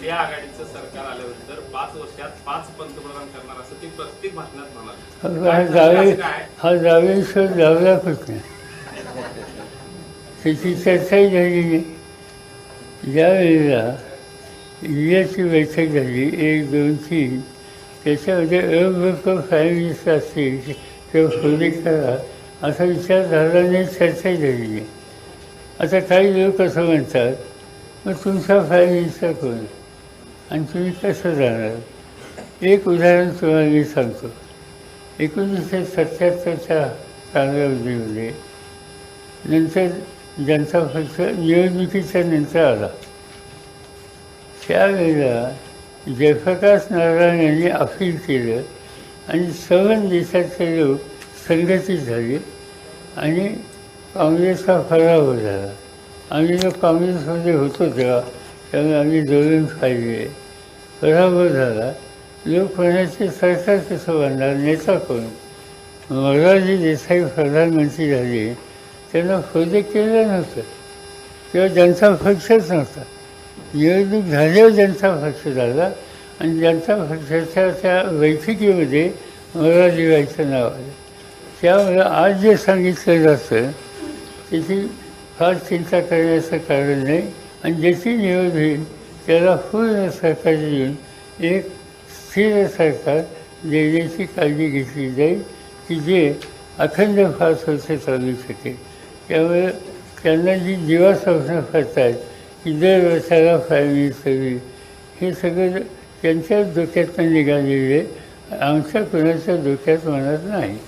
India आघाडीचं सरकार आल्यानंतर पाच वर्षात पाच पंतप्रधान करणार असं ते प्रत्येक भाषणात म्हणाले. हा जावे हा जावेश्वर जावला कुठे त्याची चर्चाही झाली नाही ज्या वेळेला इंडियाची बैठक झाली एक दोन तीन त्याच्यामध्ये अग्रक प्राईम मिनिस्टर असतील किंवा करा असा विचार झाला नाही चर्चाही झाली नाही आता काही लोक असं म्हणतात मग तुमचा प्राईम मिनिस्टर कोण? आणि तुम्ही कसं जाणार? एक उदाहरण तुम्हाला मी सांगतो. एकोणीसशे सत्याहत्तरच्या कालावधीमध्ये नंतर जनता पक्ष निवडणुकीच्या नंतर आला. त्यावेळेला जयप्रकाश नारायण यांनी अपील केलं आणि सर्व देशाचे लोक संघटित झाले आणि काँग्रेसचा पराभव झाला. आम्ही जो काँग्रेसमध्ये होतो तेव्हा त्यामुळे आम्ही धोरण पाहिजे पराभव झाला. लोक म्हणायचे सरकार कसं बांधणार नेता कोण? मोरारजी देसाई प्रधानमंत्री झाले. त्यांना खोदे केलं नव्हतं. किंवा ज्यांचा पक्षच नव्हता. निवडणूक झाल्यावर ज्यांचा पक्ष झाला आणि ज्यांचा पक्षाच्या त्या बैठकीमध्ये मोरारजीबाईचं नाव आलं. त्यामुळं आज जे सांगितलं जातं त्याची फार चिंता करण्याचं कारण नाही. आणि ज्याची निवड होईल त्याला पूर्ण सरकार देऊन एक स्थिर सरकार देण्याची काळजी घेतली जाईल की जे अखंड फार वर्ष चालू शकेल. त्यामुळे त्यांना जी जीवा स्वप्न पडतात की दर वर्षाला प्राईम सगळी हे सगळं त्यांच्याच डोक्यातनं निघालेले आमच्या कुणाच्या डोक्यात म्हणत नाही.